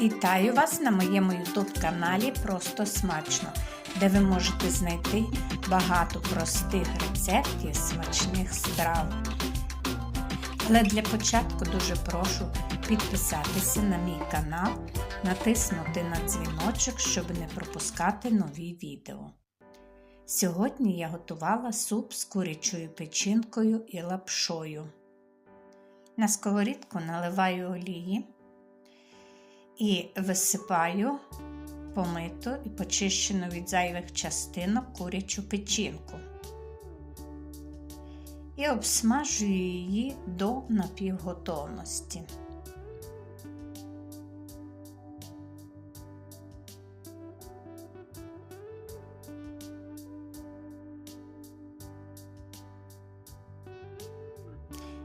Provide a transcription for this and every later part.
Вітаю вас на моєму YouTube каналі Просто Смачно, де ви можете знайти багато простих рецептів смачних страв. Але для початку дуже прошу підписатися на мій канал, натиснути на дзвіночок, щоб не пропускати нові відео. Сьогодні я готувала суп з курячою печінкою і лапшою. На сковорідку наливаю олії і висипаю помиту і почищену від зайвих частинок курячу печінку. І обсмажую її до напівготовності.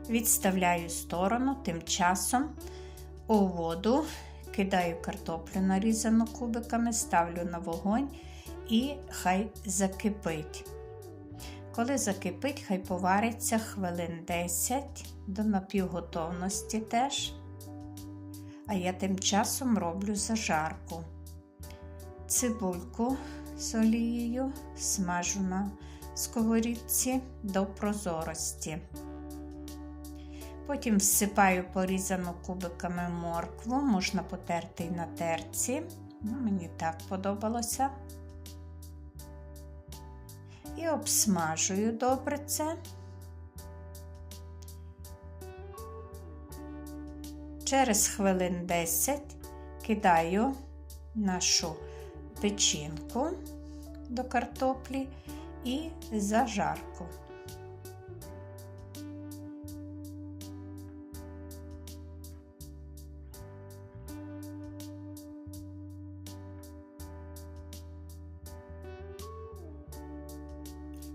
Відставляю сторону, тим часом у воду кидаю картоплю нарізану кубиками, ставлю на вогонь і хай закипить. Коли закипить, хай повариться хвилин 10 до напівготовності теж. А я тим часом роблю зажарку. Цибульку з олією смажу на сковорідці до прозорості. Потім всипаю порізану кубиками моркву, можна потерти і на терці. Ну, Мені так подобалося. І обсмажую добре це. Через хвилин 10 кидаю нашу печінку до картоплі і зажарку.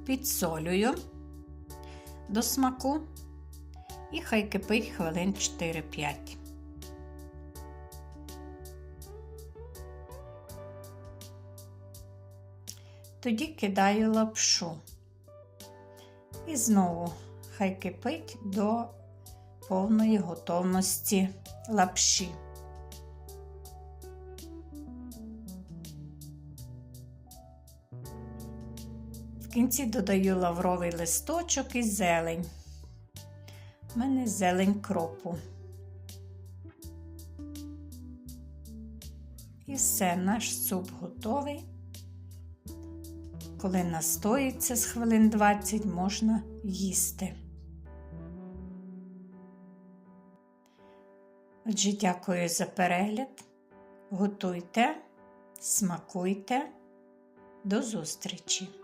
Підсолюю до смаку і хай кипить хвилин 4-5. Тоді кидаю лапшу і знову хай кипить до повної готовності лапші. В кінці додаю лавровий листочок і зелень. У мене зелень кропу. І все, наш суп готовий. Коли настоїться з хвилин 20, можна їсти. Отже, дякую за перегляд. Готуйте, смакуйте. До зустрічі!